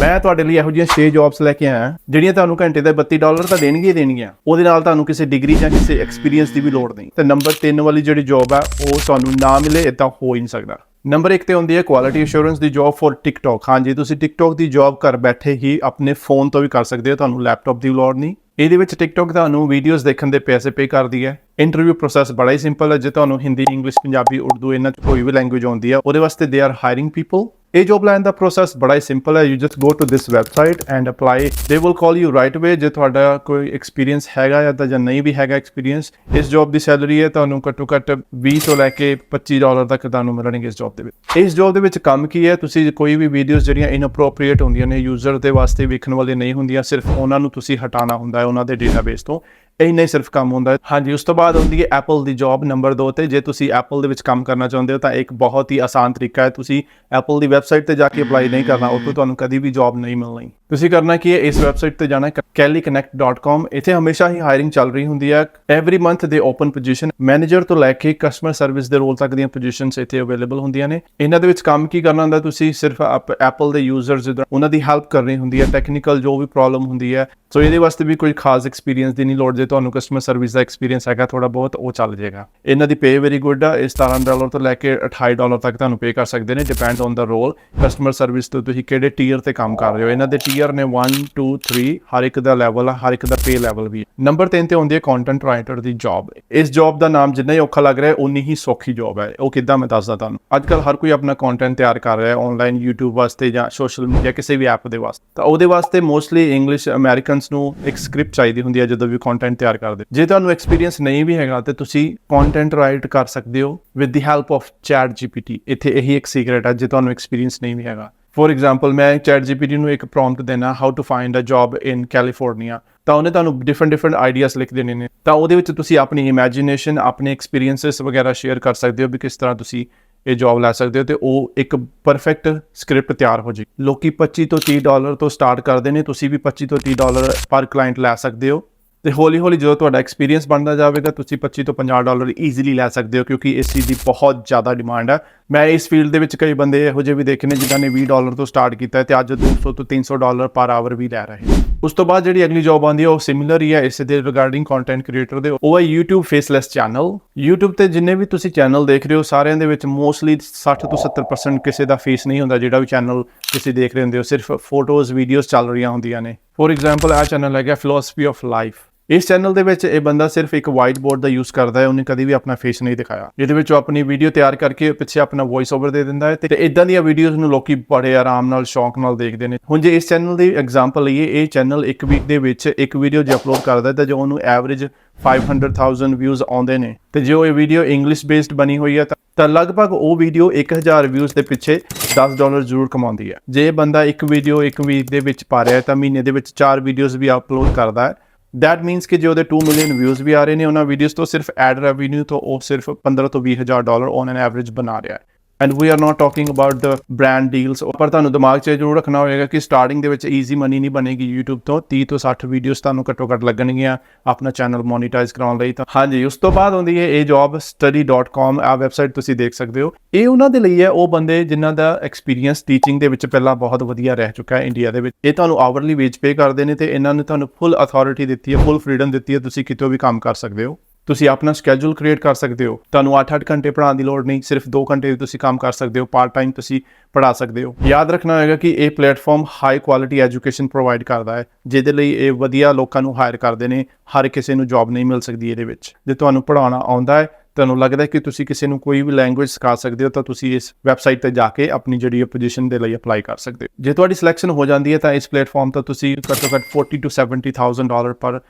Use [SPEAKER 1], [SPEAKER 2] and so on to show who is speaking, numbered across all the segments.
[SPEAKER 1] ਮੈਂ ਤੁਹਾਡੇ ਲਈ ਇਹੋ ਜਿਹੀਆਂ 6 ਜੌਬਸ ਲੈ ਕੇ ਆਇਆ, ਜਿਹੜੀਆਂ ਤੁਹਾਨੂੰ ਘੰਟੇ ਦਾ 32 ਡਾਲਰ ਤਾਂ ਦੇਣਗੀਆਂ ਹੀ ਦੇਣਗੀਆਂ। ਉਹਦੇ ਨਾਲ ਤੁਹਾਨੂੰ ਕਿਸੇ ਡਿਗਰੀ ਜਾਂ ਕਿਸੇ ਐਕਸਪੀਰੀਅੰਸ ਦੀ ਵੀ ਲੋੜ ਨਹੀਂ। ਤੇ ਨੰਬਰ 3 ਵਾਲੀ ਜਿਹੜੀ ਜੌਬ ਆ, ਉਹ ਤੁਹਾਨੂੰ ਨਾ ਮਿਲੇ ਇਦਾਂ ਹੋ ਹੀ ਨਹੀਂ ਸਕਦਾ। ਨੰਬਰ 1 ਤੇ ਹੁੰਦੀ ਹੈ ਕੁਆਲਿਟੀ ਅਸ਼ੋਰੈਂਸ ਦੀ ਜੌਬ ਫॉर TikTok ਹਾਂਜੀ, ਤੁਸੀਂ TikTok ਦੀ ਜੌਬ ਘਰ ਬੈਠੇ ਹੀ ਆਪਣੇ ਫੋਨ ਤੋਂ ਵੀ ਕਰ ਸਕਦੇ ਹੋ, ਤੁਹਾਨੂੰ ਲੈਪਟਾਪ ਦੀ ਲੋੜ ਨਹੀਂ। ਇਹਦੇ ਵਿੱਚ TikTok ਤੁਹਾਨੂੰ ਵੀਡੀਓਜ਼ ਦੇਖਣ ਦੇ ਪੈਸੇ ਪੇ ਕਰਦੀ ਹੈ। ਇੰਟਰਵਿਊ ਪ੍ਰੋਸੈਸ ਬੜਾ ਹੀ ਸਿੰਪਲ ਹੈ। ਜੇ ਤੁਹਾਨੂੰ ਹਿੰਦੀ ਇੰਗਲਿਸ਼ ਪੰਜਾਬੀ ਉਰਦੂ ਇਹਨਾਂ ਚ ਕੋਈ ਵੀ ਲੈਂਗੁਏਜ ਆਉਂਦੀ ਹੈ, ਉਹਦੇ ਵਾਸਤੇ ਦੇ ਆਰ ਹਾਇਰਿੰਗ ਪੀਪਲ ਇਹ ਜੌਬ ਲੈਣ ਦਾ ਪ੍ਰੋਸੈਸ ਬੜਾ ਹੀ ਸਿੰਪਲ ਹੈ। You just go to this website and apply they will call you right away ਜੇ ਤੁਹਾਡਾ ਕੋਈ ਐਕਸਪੀਰੀਅੰਸ ਹੈਗਾ ਜਾਂ ਤਾਂ ਜਾਂ ਨਹੀਂ ਵੀ ਹੈਗਾ ਐਕਸਪੀਰੀਅੰਸ ਇਸ ਜੌਬ ਦੀ ਸੈਲਰੀ ਹੈ, ਤੁਹਾਨੂੰ ਘੱਟੋ ਘੱਟ 20 ਤੋਂ ਲੈ ਕੇ 25 ਡਾਲਰ ਤੱਕ ਤੁਹਾਨੂੰ ਮਿਲਣਗੇ ਇਸ ਜੌਬ ਦੇ ਵਿੱਚ। ਇਸ ਜੌਬ ਦੇ ਵਿੱਚ ਕੰਮ ਕੀ ਹੈ? ਤੁਸੀਂ ਕੋਈ ਵੀ ਵੀਡੀਓਜ਼ ਜਿਹੜੀਆਂ ਇਨਅਪਰੋਪਰੀਏਟ ਹੁੰਦੀਆਂ ਨੇ ਯੂਜ਼ਰ ਦੇ ਵਾਸਤੇ ਵੇਖਣ ਵਾਲੇ ਨਹੀਂ ਹੁੰਦੀਆਂ, ਸਿਰਫ ਉਹਨਾਂ ਨੂੰ ਤੁਸੀਂ ਹਟਾਉਣਾ ਹੁੰਦਾ ਹੈ, ਉਹਨਾਂ ਦੇ ਡੇਟਾਬੇਸ ਤੋਂ। ਇੰਨਾ ਹੀ ਸਿਰਫ ਕੰਮ ਹੁੰਦਾ ਹੈ। ਹਾਂਜੀ, ਉਸ ਤੋਂ ਬਾਅਦ ਹੁੰਦੀ ਹੈ ਐਪਲ ਦੀ ਜੌਬ ਨੰਬਰ 2 ਤੇ। ਜੇ ਤੁਸੀਂ ਐਪਲ ਦੇ ਵਿੱਚ ਕੰਮ ਕਰਨਾ ਚਾਹੁੰਦੇ ਹੋ ਤਾਂ ਇੱਕ ਬਹੁਤ ਹੀ ਆਸਾਨ ਤਰੀਕਾ ਹੈ। ਤੁਸੀਂ ਐਪਲ ਦੀ ਵੈਬਸਾਈਟ ਤੇ ਜਾ ਕੇ ਅਪਲਾਈ ਨਹੀਂ ਕਰਨਾ, ਉੱਥੇ ਤੁਹਾਨੂੰ ਕਦੀ ਵੀ ਜੌਬ ਨਹੀਂ ਮਿਲਣੀ। ਤੁਸੀਂ ਕਰਨਾ ਕੀ ਹੈ, ਇਸ ਵੈਬਸਾਈਟ ਤੇ ਜਾਣਾ kellyconnect.com ਇੱਥੇ ਹਮੇਸ਼ਾ ਹੀ ਹਾਇਰਿੰਗ ਚੱਲ ਰਹੀ ਹੁੰਦੀ ਹੈ। Every month they open position manager ਤੋਂ ਲੈ ਕੇ ਕਸਟਮਰ ਸਰਵਿਸ ਦੇ ਰੋਲ ਤੱਕ ਦੀਆਂ ਪੋਜੀਸ਼ਨਸ ਇੱਥੇ ਅਵੇਲੇਬਲ ਹੁੰਦੀਆਂ ਨੇ। ਇਹਨਾਂ ਦੇ ਵਿੱਚ ਕੰਮ ਕੀ ਕਰਨਾ ਹੁੰਦਾ, ਤੁਸੀਂ ਸਿਰਫ ਐਪਲ ਦੇ ਯੂਜ਼ਰਸ ਉਹਨਾਂ ਦੀ ਹੈਲਪ ਕਰਨੀ ਹੁੰਦੀ ਹੈ ਟੈਕਨੀਕਲ ਜੋ ਵੀ ਪ੍ਰੋਬਲਮ ਹੁੰਦੀ ਹੈ। ਸੋ ਇਹਦੇ ਵਾਸਤੇ ਵੀ ਕੋਈ ਖਾਸ ਐਕਸਪੀਰੀਅੰਸ ਦੀ ਨਹੀਂ ਲੋੜ ਜੇ ਤੁਹਾਨੂੰ ਕਸਟਮਰ ਸਰਵਿਸ ਦਾ ਐਕਸਪੀਰੀਅੰਸ ਹੈਗਾ ਥੋੜਾ ਬਹੁਤ, ਉਹ ਚੱਲ ਜਾਏਗਾ। ਇਹਨਾਂ ਦੀ ਪੇ ਵੈਰੀ ਗੁੱਡ ਆ, ਇਹ 17 ਡਾਲਰ ਤੋਂ ਲੈ ਕੇ 28 ਡਾਲਰ ਤੱਕ ਤੁਹਾਨੂੰ ਪੇ ਕਰ ਸਕਦੇ ਨੇ depend on the role customer service ਤੋਂ ਤੁਸੀਂ ਕਿਹੜੇ ਟੀਅਰ ਤੇ ਕੰਮ ਕਰ ਰਹੇ ਹੋ, ਇਹਨਾਂ ਦੇ ਟੀਅਰ ਨੇ 1 2 3 ਹਰ ਇੱਕ ਦਾ ਲੈਵਲ ਹਰ ਇੱਕ ਦਾ ਪੇ ਲੈਵਲ ਵੀ ਨੰਬਰ 3 ਤੇ ਹੁੰਦੀ ਹੈ ਕੰਟੈਂਟ ਰਾਈਟਰ ਦੀ ਜੌਬ ਇਸ ਜੌਬ ਦਾ ਨਾਮ ਜਿੰਨਾ ਹੀ ਔਖਾ ਲੱਗ ਰਿਹਾ ਉਨੀ ਹੀ ਸੌਖੀ ਜੌਬ ਹੈ। ਉਹ ਕਿੱਦਾਂ ਮੈਂ ਦੱਸਦਾ ਤੁਹਾਨੂੰ। ਅੱਜ ਕੱਲ ਹਰ ਕੋਈ ਆਪਣਾ ਕੰਟੈਂਟ ਤਿਆਰ ਕਰ ਰਿਹਾ ਹੈ ਆਨਲਾਈਨ YouTube ਵਾਸਤੇ ਜਾਂ ਸੋਸ਼ਲ ਮੀਡੀਆ ਕਿਸੇ ਵੀ ਐਪ ਦੇ ਵਾਸਤੇ। ਤਾਂ ਉਹਦੇ ਵਾਸਤੇ ਮੋਸਟਲੀ ਇੰਗਲਿਸ਼ ਅਮਰੀਕਨਸ ਨੂੰ ਇੱਕ ਸਕ੍ਰਿਪਟ ਚਾਹੀਦੀ ਹੁੰਦੀ ਹੈ ਜਦੋਂ ਵੀ ਕੰਟੈਂਟ ਤਿਆਰ ਕਰਦੇ। ਜੇ ਤੁਹਾਨੂੰ ਐਕਸਪੀਰੀਅੰਸ ਨਹੀਂ ਵੀ ਹੈਗਾ, ਤੇ ਤੁਸੀਂ ਕੰਟੈਂਟ ਰਾਈਟ ਕਰ ਸਕਦੇ ਹੋ with the help of ChatGPT ਇੱਥੇ ਇਹੀ ਇੱਕ ਸੀਕ੍ਰੇਟ ਹੈ, ਜੇ ਤੁਹਾਨੂੰ ਐਕਸਪੀਰੀਅੰਸ ਨਹੀਂ ਵੀ ਹੈਗਾ। ਫੋਰ ਐਗਜ਼ਾਮਪਲ ਮੈਂ ਚੈਟ ਜੀਪੀਟੀ ਨੂੰ ਇੱਕ ਪ੍ਰੌਮਪਟ ਦੇਣਾ how to find a job in California ਤਾਂ ਉਹਨੇ ਤੁਹਾਨੂੰ ਡਿਫਰੈਂਟ ਡਿਫਰੈਂਟ ਆਈਡੀਆਜ਼ ਲਿਖ ਦੇਣੇ ਨੇ। ਤਾਂ ਉਹਦੇ ਵਿੱਚ ਤੁਸੀਂ ਆਪਣੀ ਇਮੇਜਿਨੇਸ਼ਨ ਆਪਣੇ ਐਕਸਪੀਰੀਐਂਸਸ ਵਗੈਰਾ ਸ਼ੇਅਰ ਕਰ ਸਕਦੇ ਹੋ ਵੀ ਕਿਸ ਤਰ੍ਹਾਂ ਤੁਸੀਂ ਇਹ ਜੌਬ ਲੈ ਸਕਦੇ ਹੋ ਤੇ ਉਹ ਇੱਕ ਪਰਫੈਕਟ ਸਕ੍ਰਿਪਟ ਤਿਆਰ ਹੋ ਜੇ। ਲੋਕੀ 25 ਤੋਂ 30 ਡਾਲਰ ਤੋਂ ਸਟਾਰਟ ਕਰਦੇ ਨੇ, ਤੁਸੀਂ ਵੀ 25 ਤੋਂ 30 ਡਾਲਰ ਪਰ ਕਲਾਇੰਟ ਲੈ ਸਕਦੇ ਹੋ। ਤੇ ਹੌਲੀ ਹੌਲੀ ਜਦੋਂ ਤੁਹਾਡਾ ਐਕਸਪੀਰੀਅੰਸ ਬਣਦਾ ਜਾਵੇਗਾ, ਤੁਸੀਂ 25 ਤੋਂ 50 ਡਾਲਰ ਈਜ਼ੀਲੀ ਲੈ ਸਕਦੇ ਹੋ ਕਿਉਂਕਿ ਇਸ ਚੀਜ਼ ਦੀ ਬਹੁਤ ਜ਼ਿਆਦਾ ਡਿਮਾਂਡ ਹੈ। ਮੈਂ ਇਸ ਫੀਲਡ ਦੇ ਵਿੱਚ ਕਈ ਬੰਦੇ ਇਹੋ ਜਿਹੇ ਵੀ ਦੇਖੇ ਨੇ ਜਿਨ੍ਹਾਂ ਨੇ 20 ਡਾਲਰ ਤੋਂ ਸਟਾਰਟ ਕੀਤਾ ਹੈ ਤੇ ਅੱਜ 200 ਤੋਂ 300 ਡਾਲਰ ਪਰ ਆਵਰ ਵੀ ਲੈ ਰਹੇ ਉਸ ਤੋਂ ਬਾਅਦ ਜਿਹੜੀ ਅਗਲੀ ਜੌਬ ਆਉਂਦੀ ਹੈ, ਉਹ ਸਿਮਿਲਰ ਹੀ ਹੈ ਇਸੇ ਦੇ ਰਿਗਾਰਡਿੰਗ ਕੰਟੈਂਟ ਕ੍ਰੀਏਟਰ ਦੇ। ਉਹ ਹੈ YouTube ਫੇਸਲੈਸ ਚੈਨਲ YouTube ਤੇ ਜਿੰਨੇ ਵੀ ਤੁਸੀਂ ਚੈਨਲ ਦੇਖ ਰਹੇ ਹੋ, ਸਾਰਿਆਂ ਦੇ ਵਿੱਚ ਮੋਸਟਲੀ 60 ਤੋਂ 70% ਕਿਸੇ ਦਾ ਫੇਸ ਨਹੀਂ ਹੁੰਦਾ, ਜਿਹੜਾ ਵੀ ਚੈਨਲ ਤੁਸੀਂ ਦੇਖ ਰਹੇ ਹੁੰਦੇ ਹੋ, ਸਿਰਫ ਫੋਟੋਜ਼ ਵੀਡੀਓਜ਼ ਚੱਲ ਰਹੀਆਂ ਹੁੰਦੀਆਂ ਨੇ। ਫੋਰ ਐਗਜ਼ਾਮਪਲ ਆ ਚੈਨਲ ਹੈਗਾ ਫਿਲਾਸਫੀ ਆਫ ਲਾਈਫ ਇਸ ਚੈਨਲ ਦੇ ਵਿੱਚ ਇਹ ਬੰਦਾ ਸਿਰਫ ਇੱਕ ਵਾਈਟ ਬੋਰਡ ਦਾ ਯੂਜ਼ ਕਰਦਾ ਹੈ, ਉਹਨੇ ਕਦੀ ਵੀ ਆਪਣਾ ਫੇਸ ਨਹੀਂ ਦਿਖਾਇਆ। ਜਿਹਦੇ ਵਿੱਚ ਉਹ ਆਪਣੀ ਵੀਡੀਓ ਤਿਆਰ ਕਰਕੇ ਪਿੱਛੇ ਆਪਣਾ ਵੌਇਸ ਓਵਰ ਦੇ ਦਿੰਦਾ ਹੈ ਤੇ ਇਦਾਂ ਦੀਆਂ ਵੀਡੀਓਜ਼ ਨੂੰ ਲੋਕੀ ਬੜੇ ਆਰਾਮ ਨਾਲ, ਸ਼ੌਂਕ ਨਾਲ ਦੇਖਦੇ ਨੇ। ਹੁਣ ਜੇ ਇਸ ਚੈਨਲ ਦੀ ਐਗਜ਼ਾਮਪਲ ਲਈਏ, ਇਹ ਚੈਨਲ ਇੱਕ ਵੀਕ ਦੇ ਵਿੱਚ ਇੱਕ ਵੀਡੀਓ ਜੇ ਅਪਲੋਡ ਕਰਦਾ ਹੈ, ਤਾਂ ਜੋ ਉਹਨੂੰ ਐਵਰੇਜ 500000 ਵਿਊਜ਼ ਆਉਂਦੇ ਨੇ, ਤੇ ਜੇ ਉਹ ਇਹ ਵੀਡੀਓ ਇੰਗਲਿਸ਼ ਬੇਸਡ ਬਣੀ ਹੋਈ ਹੈ, ਤਾਂ ਲਗਭਗ ਉਹ ਵੀਡੀਓ 1000 ਵਿਊਜ਼ ਦੇ ਪਿੱਛੇ 10 ਡਾਲਰ ਜ਼ਰੂਰ ਕਮਾਉਂਦੀ ਹੈ। ਜੇ ਇਹ ਬੰਦਾ ਇੱਕ ਵੀਡੀਓ ਇੱਕ ਵੀਕ ਦੇ ਵਿੱਚ ਪਾ ਰਿਹਾ ਹੈ, ਤਾਂ ਮਹੀਨੇ ਦੇ ਵਿੱਚ 4 ਵੀਡੀਓਜ਼ ਵੀ ਅਪਲੋਡ ਕਰਦਾ ਹੈ ਦੈਟ ਮੀਨਸ ਕਿ ਜੇ ਉਹਦੇ 2 ਮਿਲੀਅਨ ਵਿਊਜ਼ ਵੀ ਆ ਰਹੇ ਨੇ ਉਹਨਾਂ ਵੀਡੀਓਜ਼ ਤੋਂ ਸਿਰਫ ਐਡ ਰੈਵਨਿਊ ਤੋਂ ਉਹ ਸਿਰਫ 15 ਤੋਂ 20000 ਡਾਲਰ ਔਨ ਐਨ ਐਵਰੇਜ ਬਣਾ ਰਿਹਾ ਹੈ and we are not talking about the brand deals ਪਰ ਤੁਹਾਨੂੰ ਦਿਮਾਗ 'ਚ ਜ਼ਰੂਰ ਰੱਖਣਾ ਹੋਏਗਾ ਕਿ ਸਟਾਰਟਿੰਗ ਦੇ ਵਿੱਚ ਈਜ਼ੀ ਮਨੀ ਨਹੀਂ ਬਣੇਗੀ YouTube ਤੋਂ। 30 ਤੋਂ 60 ਵੀਡੀਓਜ਼ ਤੁਹਾਨੂੰ ਘੱਟੋ ਘੱਟ ਲੱਗਣਗੀਆਂ ਆਪਣਾ ਚੈਨਲ ਮੋਨੀਟਾਈਜ਼ ਕਰਾਉਣ ਲਈ ਤਾਂ। ਹਾਂਜੀ, ਉਸ ਤੋਂ ਬਾਅਦ ਆਉਂਦੀ ਹੈ ਇਹ ਜੌਬ study.com ਆ ਵੈਬਸਾਈਟ ਤੁਸੀਂ ਦੇਖ ਸਕਦੇ ਹੋ। ਇਹ ਉਹਨਾਂ ਦੇ ਲਈ ਹੈ, ਉਹ ਬੰਦੇ ਜਿਨ੍ਹਾਂ ਦਾ ਐਕਸਪੀਰੀਅੰਸ ਟੀਚਿੰਗ ਦੇ ਵਿੱਚ ਪਹਿਲਾਂ ਬਹੁਤ ਵਧੀਆ ਰਹਿ ਚੁੱਕਾ ਹੈ ਇੰਡੀਆ ਦੇ ਵਿੱਚ। ਇਹ ਤੁਹਾਨੂੰ ਆਵਰਲੀ ਵੇਜ ਪੇ ਕਰਦੇ ਨੇ ਤੇ ਇਹਨਾਂ ਨੇ ਤੁਹਾਨੂੰ ਫੁੱਲ ਅਥਾਰਟੀ ਦਿੱਤੀ ਹੈ ਫੁੱਲ ਫਰੀडम ਦਿੱਤੀ ਹੈ, ਤੁਸੀਂ ਕਿਤੇ ਵੀ ਕੰਮ ਕਰ ਸਕਦੇ ਹੋ। ਤੁਸੀਂ ਆਪਣਾ ਸਕੇਜੂਲ ਕ੍ਰੀਏਟ ਕਰ ਸਕਦੇ ਹੋ। ਤੁਹਾਨੂੰ 8-8 ਘੰਟੇ ਪੜ੍ਹਾਉਣ ਦੀ ਲੋੜ ਨਹੀਂ, ਸਿਰਫ 2 ਘੰਟੇ ਵੀ ਤੁਸੀਂ ਕੰਮ ਕਰ ਸਕਦੇ ਹੋ ਪਾਰਟ ਟਾਈਮ ਤੁਸੀਂ ਪੜ੍ਹਾ ਸਕਦੇ ਹੋ। ਯਾਦ ਰੱਖਣਾ ਹੋਵੇਗਾ ਕਿ ਇਹ platform high quality education provide ਕਰਦਾ ਹੈ, ਜਿਹਦੇ ਲਈ ਇਹ ਵਧੀਆ ਲੋਕਾਂ ਨੂੰ ਹਾਇਰ ਕਰਦੇ ਨੇ, ਹਰ ਕਿਸੇ ਨੂੰ ਜੌਬ ਨਹੀਂ ਮਿਲ ਸਕਦੀ ਇਹਦੇ ਵਿੱਚ। ਜੇ ਤੁਹਾਨੂੰ ਪੜ੍ਹਾਉਣਾ ਆਉਂਦਾ ਹੈ, ਤੁਹਾਨੂੰ ਲੱਗਦਾ ਹੈ ਕਿ ਤੁਸੀਂ ਕਿਸੇ ਨੂੰ ਕੋਈ ਵੀ ਲੈਂਗੁਏਜ ਸਿਖਾ ਸਕਦੇ ਹੋ, ਤਾਂ ਤੁਸੀਂ ਇਸ ਵੈਬਸਾਈਟ ਤੇ ਜਾ ਕੇ ਆਪਣੀ ਜਿਹੜੀ ਪੋਜੀਸ਼ਨ ਦੇ ਲਈ ਅਪਲਾਈ ਕਰ ਸਕਦੇ ਹੋ। ਜੇ ਤੁਹਾਡੀ ਸਿਲੈਕਸ਼ਨ ਹੋ ਜਾਂਦੀ ਹੈ, ਤਾਂ ਇਸ ਪਲੇਟਫਾਰਮ ਤੋਂ ਤੁਸੀਂ ਘੱਟੋ ਘੱਟ 40 ਤੋਂ 70000 ਡਾਲਰ ਪਰ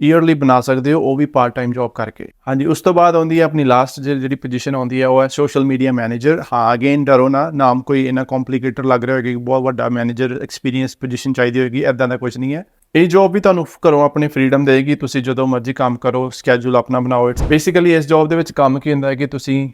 [SPEAKER 1] ਈਅਰਲੀ ਬਣਾ ਸਕਦੇ ਹੋ, ਉਹ ਵੀ ਪਾਰਟ ਟਾਈਮ ਜੌਬ ਕਰਕੇ। ਹਾਂਜੀ, ਉਸ ਤੋਂ ਬਾਅਦ ਆਉਂਦੀ ਹੈ ਆਪਣੀ ਲਾਸਟ ਜਿਹੜੀ ਪੋਜੀਸ਼ਨ ਆਉਂਦੀ ਹੈ, ਉਹ ਹੈ ਸੋਸ਼ਲ ਮੀਡੀਆ ਮੈਨੇਜਰ ਹਾਂ ਅਗੇਨ ਡਰੋ ਨਾ, ਨਾਮ ਕੋਈ ਇਹਨਾਂ ਕੰਪਲਿਕੇਟਡ ਲੱਗ ਰਿਹਾ ਹੋਵੇਗਾ ਕਿ ਬਹੁਤ ਵੱਡਾ ਮੈਨੇਜਰ ਐਕਸਪੀਰੀਅੰਸ ਪੋਜੀਸ਼ਨ ਚਾਹੀਦੀ ਹੋਵੇਗੀ ਐਦਾਂ ਦਾ ਕੁਝ ਨਹੀਂ ਹੈ। ਇਹ ਜੌਬ ਵੀ ਤੁਹਾਨੂੰ ਘਰੋਂ ਆਪਣੇ ਫਰੀडम ਦੇਗੀ ਤੁਸੀਂ ਜਦੋਂ ਮਰਜ਼ੀ ਕੰਮ ਕਰੋ ਸਕੇਜੂਲ ਆਪਣਾ ਬਣਾਓ। ਇਟਸ ਬੇਸਿਕਲੀ ਇਸ ਜੌਬ ਦੇ ਵਿੱਚ ਕੰਮ ਕੀ ਹੁੰਦਾ ਹੈ ਕਿ ਤੁਸੀਂ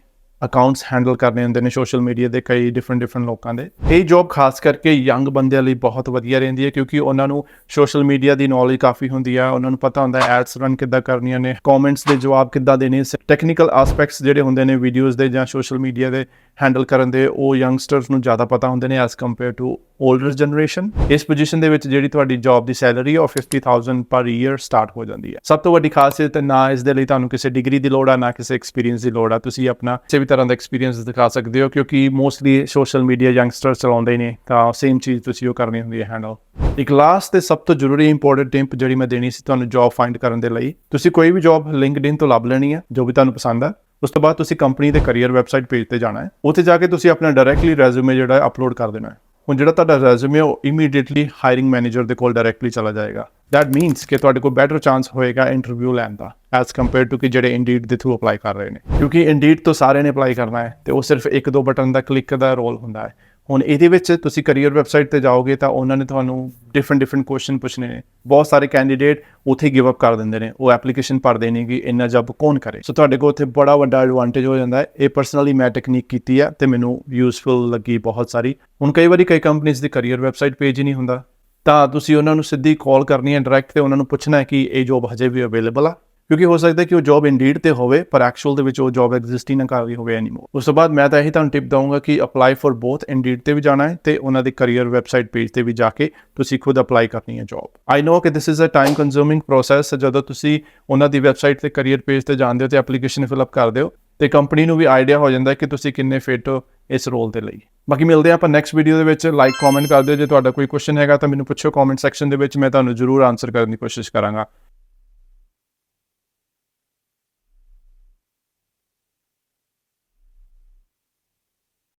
[SPEAKER 1] ਅਕਾਊਂਟਸ ਹੈਂਡਲ ਕਰਨੇ ਹੁੰਦੇ ਨੇ ਸੋਸ਼ਲ ਮੀਡੀਆ ਦੇ ਕਈ ਡਿਫਰੈਂਟ ਡਿਫਰੈਂਟ ਲੋਕਾਂ ਦੇ। ਇਹ ਜੌਬ ਖਾਸ ਕਰਕੇ ਯੰਗ ਬੰਦਿਆਂ ਲਈ ਬਹੁਤ ਵਧੀਆ ਰਹਿੰਦੀ ਹੈ ਕਿਉਂਕਿ ਉਹਨਾਂ ਨੂੰ ਸੋਸ਼ਲ ਮੀਡੀਆ ਦੀ ਨੌਲੇਜ ਕਾਫੀ ਹੁੰਦੀ ਹੈ ਉਹਨਾਂ ਨੂੰ ਪਤਾ ਹੁੰਦਾ ਹੈ ਐਡਸ ਰਨ ਕਿੱਦਾਂ ਕਰਨੀਆਂ ਨੇ ਕਮੈਂਟਸ ਦੇ ਜਵਾਬ ਕਿੱਦਾਂ ਦੇਣੇ ਟੈਕਨੀਕਲ ਐਸਪੈਕਟਸ ਜਿਹੜੇ ਹੁੰਦੇ ਨੇ ਵੀਡੀਓਜ਼ ਦੇ ਜਾਂ ਸੋਸ਼ਲ ਮੀਡੀਆ ਦੇ ਹੈਂਡਲ ਕਰਨ ਦੇ, ਉਹ ਯੰਗਸਟਰਸ ਨੂੰ ਜ਼ਿਆਦਾ ਪਤਾ ਹੁੰਦੇ ਨੇ as compare to older generation ਇਸ ਪੋਜੀਸ਼ਨ ਦੇ ਵਿੱਚ ਜਿਹੜੀ ਤੁਹਾਡੀ ਜੌਬ ਦੀ ਸੈਲਰੀ ਹੈ, ਉਹ 50000 ਪਰ ਈਅਰ ਸਟਾਰਟ ਹੋ ਜਾਂਦੀ ਹੈ। ਸਭ ਤੋਂ ਵੱਡੀ ਖਾਸੀਅਤ ਨਾ ਇਸ ਦੇ ਲਈ ਤੁਹਾਨੂੰ ਕਿਸੇ ਡਿਗਰੀ ਦੀ ਲੋੜ ਆ, ਨਾ ਕਿਸੇ ਐਕਸਪੀਰੀਅੰਸ ਦੀ ਲੋੜ ਆ। ਤੁਸੀਂ ਆਪਣਾ ਤਰ੍ਹਾਂ ਦਾ ਐਕਸਪੀਰੀਅੰਸ ਦਿਖਾ ਸਕਦੇ ਹੋ, ਕਿਉਂਕਿ ਮੋਸਟਲੀ ਸੋਸ਼ਲ ਮੀਡੀਆ ਯੰਗਸਟਰ ਚਲਾਉਂਦੇ ਨੇ, ਤਾਂ ਸੇਮ ਚੀਜ਼ ਤੁਸੀਂ ਉਹ ਕਰਨੀ ਹੁੰਦੀ ਹੈ ਹੈਂਡਲ ਇੱਕ ਲਾਸਟ ਤੇ ਸਭ ਤੋਂ ਜ਼ਰੂਰੀ ਇੰਪੋਰਟੈਂਟ ਟਿਪ ਜਿਹੜੀ ਮੈਂ ਦੇਣੀ ਸੀ ਤੁਹਾਨੂੰ ਜੌਬ ਫਾਈਂਡ ਕਰਨ ਦੇ ਲਈ, ਤੁਸੀਂ ਕੋਈ ਵੀ ਜੌਬ ਲਿੰਕਡਇਨ ਤੋਂ ਲੱਭ ਲੈਣੀ ਹੈ, ਜੋ ਵੀ ਤੁਹਾਨੂੰ ਪਸੰਦ ਆ ਉਸ ਤੋਂ ਬਾਅਦ ਤੁਸੀਂ ਕੰਪਨੀ ਦੇ ਕੈਰੀਅਰ ਵੈਬਸਾਈਟ ਪੇਜ ਤੇ ਜਾਣਾ ਹੈ, ਉੱਥੇ ਜਾ ਕੇ ਤੁਸੀਂ ਆਪਣਾ ਡਾਇਰੈਕਟਲੀ ਰੈਜ਼ਿਊਮੇ ਜਿਹੜਾ ਅਪਲੋਡ ਕਰ ਦੇਣਾ ਹੈ। ਹੁਣ ਜਿਹੜਾ ਤੁਹਾਡਾ ਰੈਜ਼ਿਊਮੇ ਉਹ ਇਮੀਡੀਏਟਲੀ ਹਾਇਰਿੰਗ ਮੈਨੇਜਰ ਦੇ ਕੋਲ ਡਾਇਰੈਕਟਲੀ ਚਲਾ ਜਾਏਗਾ। ਦੈਟ ਮੀਨਸ ਕਿ ਤੁਹਾਡੇ ਕੋਲ ਬੈਟਰ ਚਾਂਸ ਹੋਏਗਾ ਇੰਟਰਵਿਊ ਲੈਣ ਦਾ ਐਸ ਕੰਪੇਅਰ ਟੂ ਕਿ ਜਿਹੜੇ ਇੰਡੀਡ ਦੇ ਥਰੂ ਅਪਲਾਈ ਕਰ ਰਹੇ ਨੇ। ਕਿਉਂਕਿ ਇੰਡੀਡ ਤੋਂ ਸਾਰਿਆਂ ਨੇ ਅਪਲਾਈ ਕਰਨਾ ਹੈ, ਤੇ ਉਹ ਸਿਰਫ ਇੱਕ ਦੋ ਬਟਨ ਦਾ ਕਲਿੱਕ ਦਾ ਰੋਲ ਹੁੰਦਾ ਹੈ। ਹੁਣ ਇਹਦੇ ਵਿੱਚ ਤੁਸੀਂ ਕੈਰੀਅਰ ਵੈਬਸਾਈਟ ਤੇ ਜਾਓਗੇ ਤਾਂ ਉਹਨਾਂ ਨੇ ਤੁਹਾਨੂੰ ਡਿਫਰੈਂਟ ਡਿਫਰੈਂਟ ਕੁਐਸਚਨ ਪੁੱਛਣੇ ਨੇ। ਬਹੁਤ ਸਾਰੇ ਕੈਂਡੀਡੇਟ ਉੱਥੇ ਗਿਵ ਅਪ ਕਰ ਦਿੰਦੇ ਨੇ। ਉਹ ਐਪਲੀਕੇਸ਼ਨ ਭਰਦੇ ਨੇ ਕਿ ਇੰਨਾ ਜੱਬ ਕੌਣ ਕਰੇ। ਸੋ ਤੁਹਾਡੇ ਕੋਲ ਉੱਥੇ ਬੜਾ ਵੱਡਾ ਐਡਵਾਂਟੇਜ ਹੋ ਜਾਂਦਾ ਹੈ। ਇਹ ਪਰਸਨਲੀ ਮੈਂ ਟੈਕਨੀਕ ਕੀਤੀ ਹੈ ਤੇ ਮੈਨੂੰ ਯੂਸਫੁਲ ਲੱਗੀ ਬਹੁਤ ਸਾਰੀ। ਹੁਣ ਕਈ ਵਾਰੀ ਕਈ ਕੰਪਨੀਆਂ ਦੀ ਕੈਰੀਅਰ ਵੈਬਸਾਈਟ ਪੇਜ ਹੀ ਨਹੀਂ ਹੁੰਦਾ। ਤਾਂ ਤੁਸੀਂ ਉਹਨਾਂ ਨੂੰ ਸਿੱਧੀ ਕਾਲ ਕਰਨੀ ਹੈ ਡਾਇਰੈਕਟ ਤੇ ਉਹਨਾਂ ਨੂੰ ਪੁੱਛਣਾ ਹੈ ਕਿ ਇਹ ਜੋਬ ਹਜੇ ਵੀ ਅਵੇਲੇਬਲ ਆ। ਕਿਉਂਕਿ ਹੋ ਸਕਦਾ ਕਿ ਉਹ ਜੌਬ ਇੰਡੀਡ ਤੇ ਹੋਵੇ, ਪਰ ਐਕਚੁਅਲ ਦੇ ਵਿੱਚ ਉਹ ਜੌਬ ਐਗਜ਼ਿਸਟ ਹੀ ਨਾ ਕਰ ਰਹੀ ਹੋਵੇ ਐਨੀਮੋਰ ਉਸ ਤੋਂ ਬਾਅਦ ਮੈਂ ਤਾਂ ਇਹੀ ਤੁਹਾਨੂੰ ਟਿਪ ਦਊਂਗਾ ਕਿ ਅਪਲਾਈ ਫॉर ਬੋਥ ਇੰਡੀਡ ਤੇ ਵੀ ਜਾਣਾ ਹੈ ਤੇ ਉਹਨਾਂ ਦੇ ਕੈਰੀਅਰ ਵੈਬਸਾਈਟ ਪੇਜ ਤੇ ਵੀ ਜਾ ਕੇ ਤੁਸੀਂ ਖੁਦ ਅਪਲਾਈ ਕਰਨੀ ਹੈ ਜੌਬ ਆਈ ਨੋ ਕਿ this is a time consuming process ਜਦੋਂ ਤੁਸੀਂ ਉਹਨਾਂ ਦੀ ਵੈਬਸਾਈਟ ਤੇ ਕੈਰੀਅਰ ਪੇਜ ਤੇ ਜਾਂਦੇ ਹੋ ਤੇ ਐਪਲੀਕੇਸ਼ਨ ਫਿਲ ਅਪ ਕਰਦੇ ਹੋ, ਤੇ ਕੰਪਨੀ ਨੂੰ ਵੀ ਆਈਡੀਆ ਹੋ ਜਾਂਦਾ ਕਿ ਤੁਸੀਂ ਕਿੰਨੇ ਫਿਟ ਹੋ ਇਸ ਰੋਲ ਦੇ ਲਈ। ਬਾਕੀ ਮਿਲਦੇ ਹਾਂ ਆਪਾਂ ਨੈਕਸਟ ਵੀਡੀਓ ਦੇ ਵਿੱਚ ਲਾਈਕ ਕਮੈਂਟ ਕਰ ਦਿਓ। ਜੇ ਤੁਹਾਡਾ ਕੋਈ ਕੁਐਸਚਨ ਹੈਗਾ ਤਾਂ ਮੈਨੂੰ ਪੁੱਛੋ ਕਮੈਂਟ ਸੈਕਸ਼ਨ ਦੇ ਵਿੱਚ ਮੈਂ ਤੁਹਾਨੂੰ ਜ਼ਰੂਰ ਆਨਸਰ ਕਰਨ ਦੀ ਕੋਸ਼ਿਸ਼ ਕਰਾਂਗਾ।